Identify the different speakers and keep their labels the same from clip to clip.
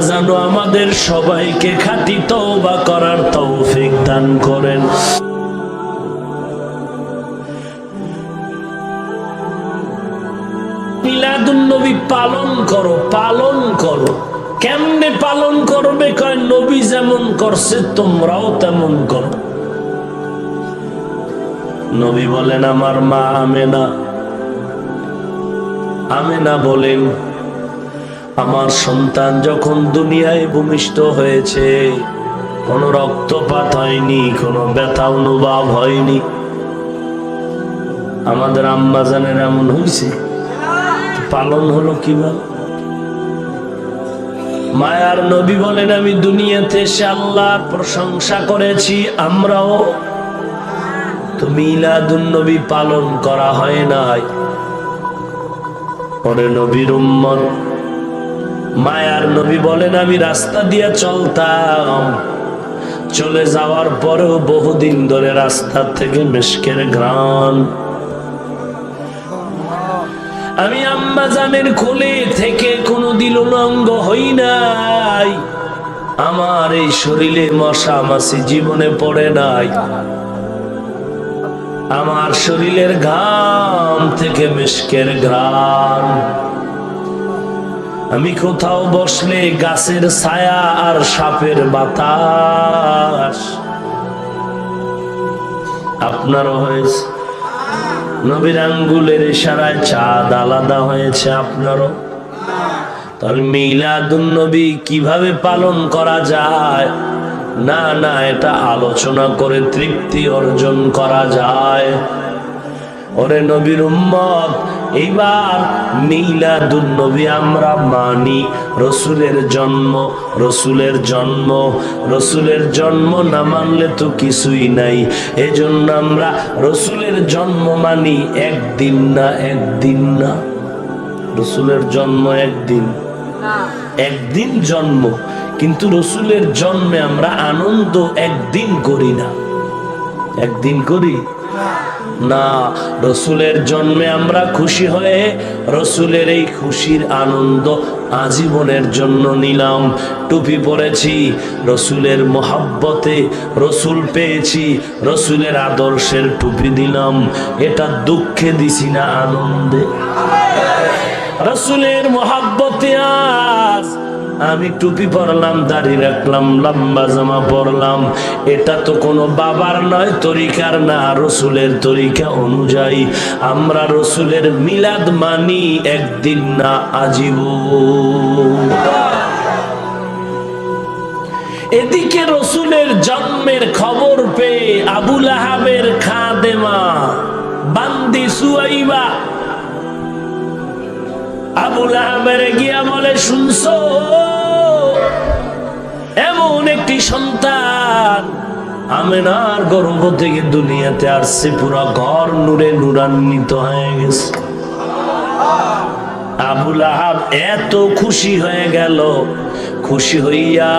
Speaker 1: আল্লাহ জানো, আমাদের সবাইকে খাঁটি তওবা করার তৌফিক দান করেন। পালন করো পালন করো। কেমনে পালন করবে কয়, নবী যেমন করছে, তোমরাও তেমন করো। নবী বলেন, আমার মা আমেনা। আমেনা বলেন আমার সন্তান যখন দুনিয়ায় ভূমিষ্ঠ হয়েছে, কোনো রক্তপাত হয়নি, কোনো ব্যথা অনুভব হয়নি। আমাদের আম্মা জানের এমন হয়েছে পালন হলো কীভাবে? মায়ার নবী বলেন, আমি দুনিয়াতে এসে আল্লাহর প্রশংসা করেছি, আমরাও তো মিলাদুন নবী পালন করা হয় নাই। পরে নবীর উম্মত মায়ার নবী বলেন, আমি রাস্তা দিয়ে চলতাম। চলে যাওয়ার পরেও বহুদিন ধরে রাস্তা থেকে মেশকের ঘ্রাণ। আমি আম্মা জানের থেকে কোনোদিন উলঙ্গ হই নাই। আমার এই শরীরে মশা মাসি জীবনে পড়ে নাই। আমার শরীরের ঘাম থেকে মিশকের ঘ্রাণ। আমি কোথাও বসলে গাছের ছায়া আর সাপের বাতাস। আপনারও হয়েছে। নবীর আঙ্গুলের ইশারায় চাঁদ আলাদা হয়েছে আপনারও। তাহলে মিলাদুন নবী কীভাবে পালন করা যায়? না না, এটা আলোচনা করে তৃপ্তি অর্জন করা যায়। ওরে নবীর উম্মত, এইবার মিলাদুন নবী আমরা মানি। রসুলের জন্ম রসুলের জন্ম রসুলের জন্ম না মানলে তো কিছুই নাই। এজন্য আমরা রসুলের জন্ম মানি একদিন না একদিন না। রসুলের জন্ম একদিন। একদিন জন্ম, কিন্তু রসুলের জন্মে আমরা আনন্দ একদিন করি না। একদিন করি? না, রসুলের জন্মে আমরা খুশি হয়ে রসুলের এই খুশির আনন্দ আজীবনের জন্য নিলাম। টুপি পরেছি, রসুলের মোহাব্বতে রসুল পেয়েছি, রসুলের আদর্শের টুপি দিলাম। এটা দুঃখে দিছি না, আনন্দে। রসুলের মোহাব্বতে আজ আমি টুপি পরলাম, দাড়ি রাখলাম, লম্বা জামা পরলাম। এটা তো কোনো বাবার নয়, তরিকার না, রসুলের তরিকা অনুযায়ী। আমরা রসুলের মিলাদ মানি, একদিন না আজীব। এদিকে রসুলের জন্মের খবর পেয়ে আবুল আহাবের খাদেমা, বান্দি সুয়াইবা আবুল আহমের গিয়া বলে শুনছো? এমন একটি সন্তান আমেনার গর্ভ থেকে দুনিয়াতে আসছে, পুরা ঘর নুরে নূরান্বিত হয়ে গেছে। আবুল আহাব এত খুশি হয়ে গেল খুশি হইয়া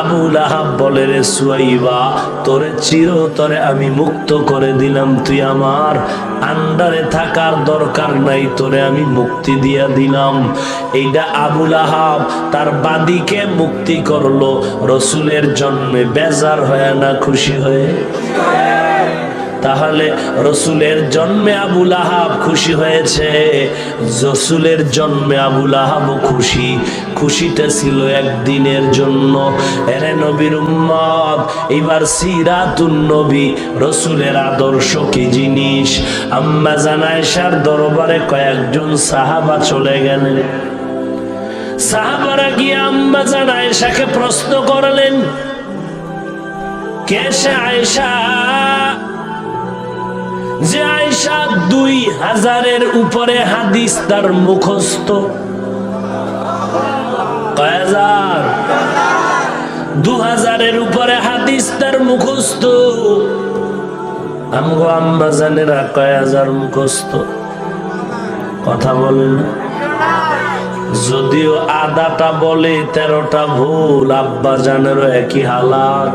Speaker 1: আবুল আহাব বলে, রে সুয়াইবা, তোরে চিরতরে আমি মুক্ত করে দিলাম। তুই আমার আন্ডারে থাকার দরকার নাই, তোরে আমি মুক্তি দিয়া দিলাম। এইটা আবুল আহাব তার বাদিকে মুক্তি করল। রসুলের জন্মে বেজার হয়ে না খুশি হয়ে তাহলে রসুলের জন্মে আবুল আহাব খুশি হয়েছে। রসুলের জন্মে আবুল আহাবও খুশি। খুশিটা ছিল একদিনের জন্য। এরে নবীর উম্মত, এবার সিরাতুন নবী, রসুলের আদর্শ কি জিনিস? আম্মা জানায়সার দরবারে কয়েকজন সাহাবা চলে গেলেন। সাহাবারা গিয়ে আম্মা জানায়সাকে প্রশ্ন করলেন কেসে আয়সা যে আয়সা দুই হাজারের উপরে হাদিস তার মুখস্থ। দু হাজারের উপরে হাদিস তার মুখস্থ। আমগো আম্মা জানেরা কয় হাজার মুখস্থ? কথা বলেন যদিও আদাটা বলে তেরোটা ভুল আব্বা জানেরও একই হালাত।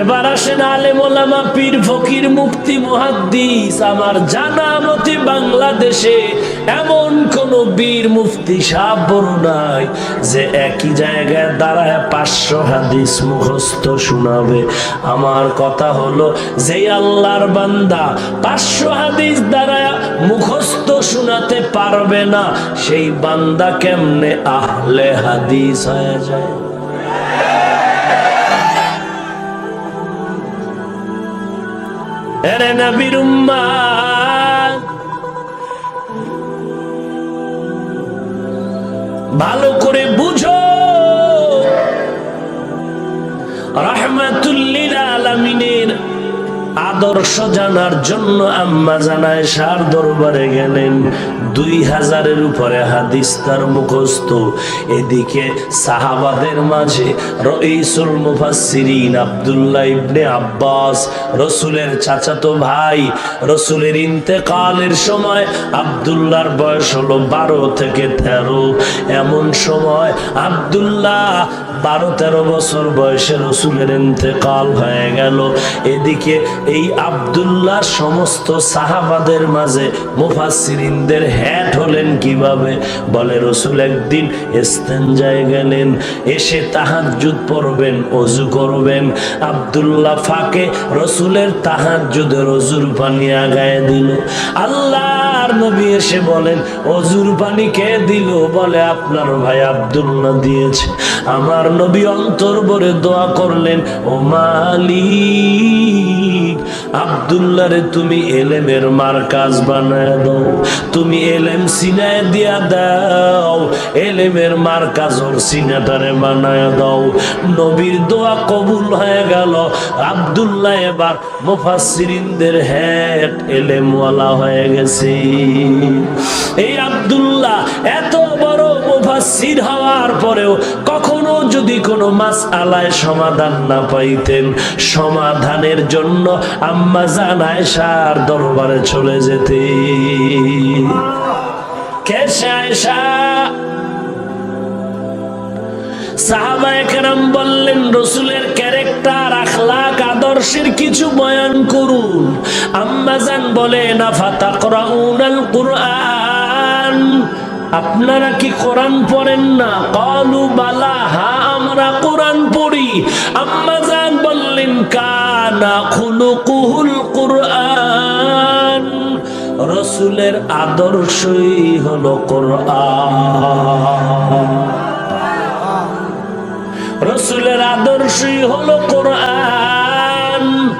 Speaker 1: এবার আসেন আলেম পীর ফকির মুক্তি মুহাদ্দিস, আমার জানা মতে বাংলাদেশে এমন কোন বীর মুফতি সাহ নাই যে একই জায়গায় দাঁড়ায় পাঁচশো হাদিস মুখস্থ শোনাবে। আমার কথা হলো যে আল্লাহর বান্দা পাঁচশো হাদিস দাঁড়ায় মুখস্থ শোনাতে পারবে না, সেই বান্দা কেমনে আহলে হাদিস হয়ে যায়? এরে ভালো আদর্শ জানার জন্য আম্মা জানায়, সার দরবারে গেলেন। দুই হাজারের উপরে হাদিস তার মুখস্থ। এদিকে সাহাবাদের মাঝে রইসুল মুফাসসিরিন আব্দুল্লাহ ইবনে আব্বাস, রসুলের চাচাতো ভাই, রসুলের ইন্তেকালের সময় আব্দুল্লাহর বয়স হলো বারো থেকে তেরো। এমন সময় আব্দুল্লাহ বারো তেরো বছর বয়সে রসুলের ইন্তেকাল হয়ে গেল। এদিকে এই আব্দুল্লাহ সমস্ত সাহাবাদের মাঝে মুফাসসিরিনদের হ্যাট হলেন কীভাবে? বলে, রসুল একদিন ইস্তেঞ্জায় গেলেন, এসে তাহাজ্জুদ পড়বেন, অজু করবেন। আব্দুল্লাহ ফাঁকে রসুলের তাহাজ্জুদের অজুর পানি আগায় দিল। আল্লাহর নবী এসে বলেন, অজুর পানি কে দিল? বলে, আপনার ভাই আব্দুল্লাহ দিয়েছে আমার নবী অন্তর ভরে দোয়া করলেন, ও মালিক। আব্দুল্লাহ রে তুমি এলেমের মার্কাজ বানায় দাও। তুমি এলেম সিনায় দিয়া দাও। এলেমের মার্কাজ ওর সিনাটারে বানায় দাও। নবীর দোয়া কবুল হয়ে গেল। আব্দুল্লাহ এবার মুফাসসিরিনদের হেড এলেমওয়ালা হয়ে গেছে। এই আব্দুল্লাহ এত বড় মুফাসসির হওয়ার পরেও কখনো যদি কোনো মাস আলায় সমাধান না পাইতেন, সমাধানের জন্য আম্মা জানায় সার দরবারে চলে যেতে বললেন, রসুলের ক্যারেক্টার, আখলাক, আদর্শের কিছু বয়ান করুন। আম্মাজান বলে না ফাতা করাউনাল কুরআন? আপনারা কি কোরআন পড়েন না? কলু বালা, হা, আমরা কোরআন পড়ি। আম্মাজান বললেন, কানা খুলুকুহুল কোরআন। রসুলের আদর্শই হলো কোরআন। রসুলের আদর্শই হলো কোরআন।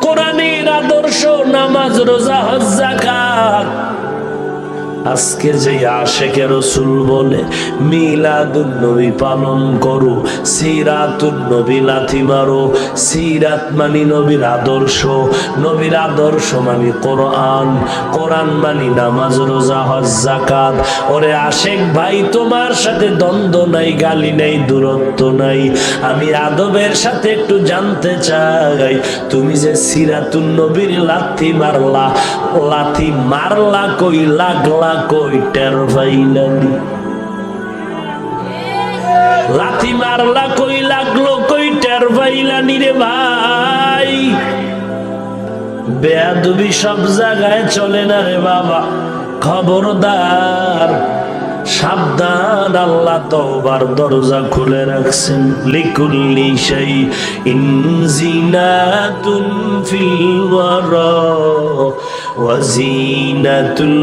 Speaker 1: কোরআনের আদর্শ, নামাজ, রোজা, হজ আজকে যে আশেকে রসুল বলে মিলাদুন নবী পালন করো সিরাতুন নবী লাথি মারো, সিরাত মানি নবীর আদর্শ নবীর আদর্শ মানি কোরআন কোরআন মানি নামাজ, রোজা, হজ জাকাত ওরে আশেক ভাই, তোমার সাথে দ্বন্দ্ব নাই, গালি নাই, দূরত্ব নাই। আমি আদবের সাথে একটু জানতে চাই, তুমি যে সিরাতুন নবীর লাথি মারলা লাথি মারলা কই লাগলা? কই টের পাইলানি লাথি মারলা কই লাগল কই টের পাইলানি রে ভাই। বেয়াদবি সব জায়গায় চলে না রে বাবা, খবরদার। সাবধান, আল্লাহ তোবার দরজা খুলে রাখছেন। লিকুল্লি সেই ইনজিনাতুন ফিল ওয়ারা ওয়াজিনাতুল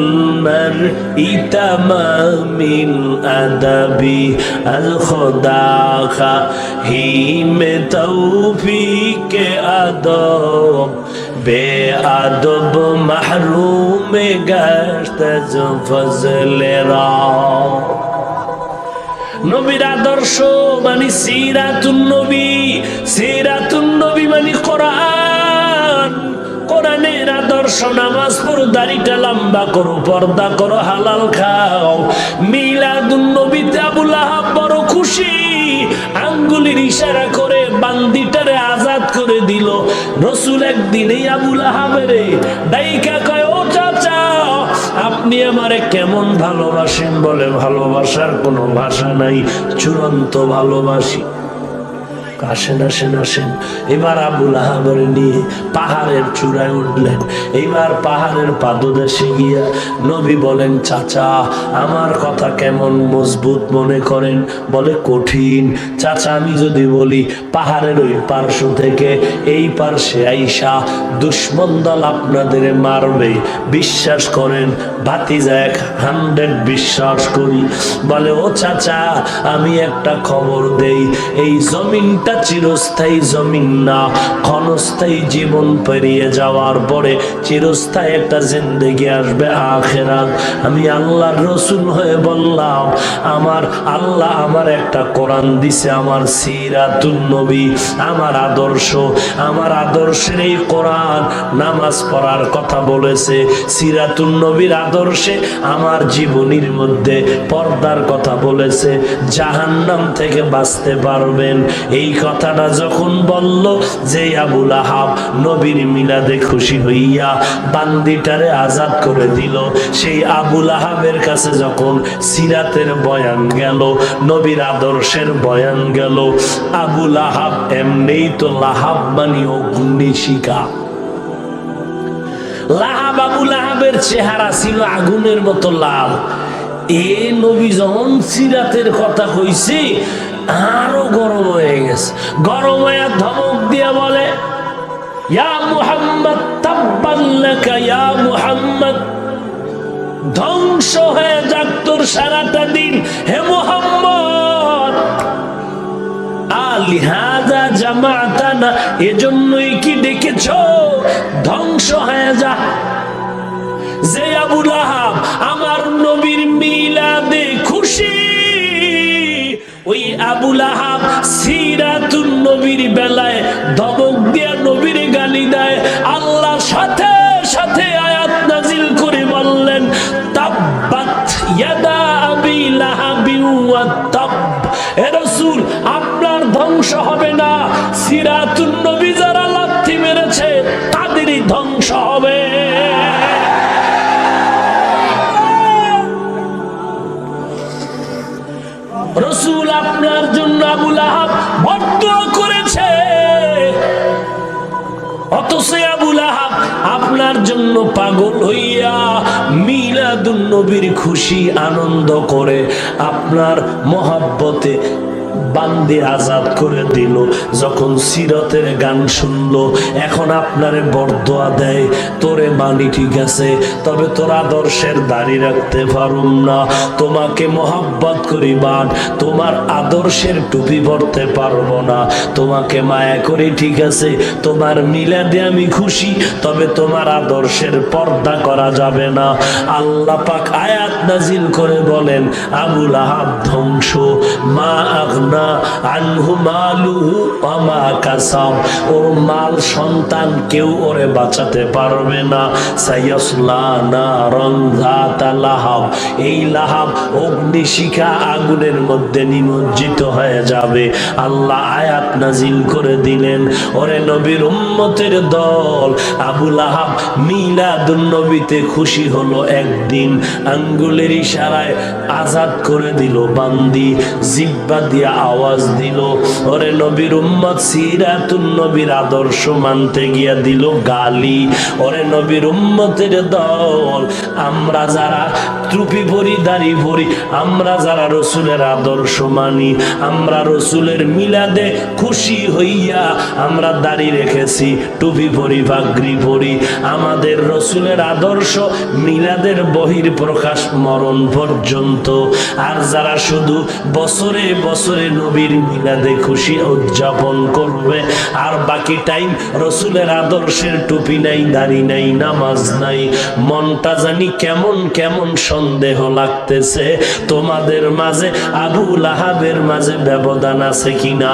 Speaker 1: মারই তামামিল আদাবি আল খোদা হিম তৌফিক আদব, বে আদব মাহরুম। গশত जो ফজল রাও নবীর আদর্শ মানে সিরাতুন নবী সিরাতুন নবী মানে কোরআন। কোরআনের আদর্শ নামাজ পড়ো, দাড়িটা লম্বা করো, পর্দা করো, হালাল খাও। মিলাদুন নবীতে আবুল আহাব বড় খুশি। আঙ্গুলি আঙ্গুলির ইশারা করে বান্দিটারে আজাদ করে দিল। রসুল একদিন এই আবুল আহাবেরে ডাইকা আমারে কেমন ভালোবাসেন বলে ভালোবাসার কোনো ভাষা নাই চূড়ান্ত ভালোবাসি। আসেন আসেন আসেন। এবার আবুল আহাবরে নিয়ে পাহাড়ের চূড়ায় উঠলেন। এইবার পাহাড়ের পাদদেশে গিয়া নবী বলেন, চাচা, আমার কথা কেমন মজবুত মনে করেন? বলে, কঠিন। চাচা, আমি যদি বলি, পাহাড়ের ওই পার্শ্ব থেকে এই পার্শ্বে আইসা দুশ্মন দল আপনাদের মারবে। বিশ্বাস করেন, ভাতিজা এক হান্ড্রেড বিশ্বাস করি। বলে, ও চাচা, আমি একটা খবর দেই। এই জমিনটা চিরস্থায়ী জমিন না, ক্ষণস্থায়ী জীবন পেরিয়ে যাওয়ার পরে চিরস্থায়ী একটা জিন্দেগি আসবে আখেরাত। আমি আল্লাহর রসুল হয়ে বললাম, আমার আল্লাহ আমার একটা কোরআন দিছে, আমার সিরাতুল নবী, আমার আদর্শ। আমার আদর্শের এই কোরআন নামাজ পড়ার কথা বলেছে সিরাতুল নবীর আদর্শে আমার জীবনীর মধ্যে পর্দার কথা বলেছে, জাহান্নাম থেকে বাঁচতে পারবেন। এই কথাটা যখন বলল যে আবুল আহাব নবীর মিলাদে খুশি হইয়া বান্দিটারে আজাদ করে দিল, সেই আবুল আহাবের কাছে যখন সিরাতের বয়ান গেল, নবীর আদর্শের বয়ান গেল আবুল আহাব এমনিই তো লাহাব মানি অগ্নিশিকা লাহাব আবুল আহাবের চেহারা ছিল আগুনের মতো লাল। এ নবী যখন সিরাতের কথা কইছে আরও গরম হয়ে গেছে। গরম হয়ে ধমক দিয়ে বলে, ইয়া মুহাম্মদ তাব্বান লাকা, ইয়া মুহাম্মদ, ধ্বংস হয়ে যাক তোর সারাটা দিন। হে মুহাম্মদ আলিহাদা জামাতানা, এজন্যই কি ডেকেছ ধ্বংস হয়ে যা। যে আবুল ওই আবুল আহাব সিরাতুন নবীর বেলায় ধমক দিয়া নবীর গালি দেয়। আল্লাহ সাথে সাথে আয়াত নাজিল করে বললেন, তাব্বাত ইয়াদা আবি লাহাবি ওয়া তাব। রাসূল, আপনার ধ্বংস হবে না। সিরাতুন নবী আপনার জন্য আবুল আহাব বদ্ধ করেছে। অথচ আবুল আহাব আপনার জন্য পাগল হইয়া মিলাদুল নবীর খুশি, আনন্দ করে আপনার মহাব্বতে বান্দি আজাদ করে দিল। যখন সিরতের গান শুনলো, এখন আপনারে বরদোয়া দেয়, তোরে মানি ঠিক আছে, তবে তোর আদর্শের দাড়ি রাখতে পারুম না। তোমাকে মোহাব্বত করিবান তোমার আদর্শের টুপি পরতে পারব না। তোমাকে মায়া করি ঠিক আছে, তোমার মিলাদে আমি খুশি, তবে তোমার আদর্শের পর্দা করা যাবে না। আল্লাহ পাক আয়াত নাজিল করে বলেন, আবুল আহাব ধ্বংস, মা আগনা ওর মাল সন্তান কেউ ওরে বাঁচাতে পারবে না। লাহাব। এই লাহাব অগ্নিশিখা আগুনের মধ্যে নিমজ্জিত হয়ে যাবে। আল্লাহ আয়াত নাজিল করে দিলেন। ওরে নবীর উম্মতের দল আবুল আহাব মিলাদুন নবীতে খুশি হলো একদিন। আঙ্গুলের ইশারায় আজাদ করে দিল বান্দি। জিব্বা দিয়া আওয়াজ দিল। ওরে নবীর উম্মত, সিরাতুন নবীর আদর্শ মানতে গিয়া দিল গালি। ওরে নবীর উম্মতের দল, আমরা যারা টুপি পরি দাড়ি পরি আমরা যারা রসুলের আদর্শ মানি, আমরা রসুলের মিলাদে খুশি হইয়া আমরা দাড়ি রেখেছি, টুপি পরি পাগড়ি পরি আমাদের রসুলের আদর্শ মিলাদের বহির প্রকাশ মরণ পর্যন্ত। আর যারা শুধু বছরে বছরে নবীর মিলাদে খুশি উদযাপন করবে। আর বাকি টাইম রসুলের আদর্শের টুপি নাই, দাড়ি নাই, নামাজ নাই। মনটা জানি কেমন কেমন সন্দেহ লাগতেছে। তোমাদের মাঝে আবুল আহাবের মাঝে ব্যবধান আছে কিনা?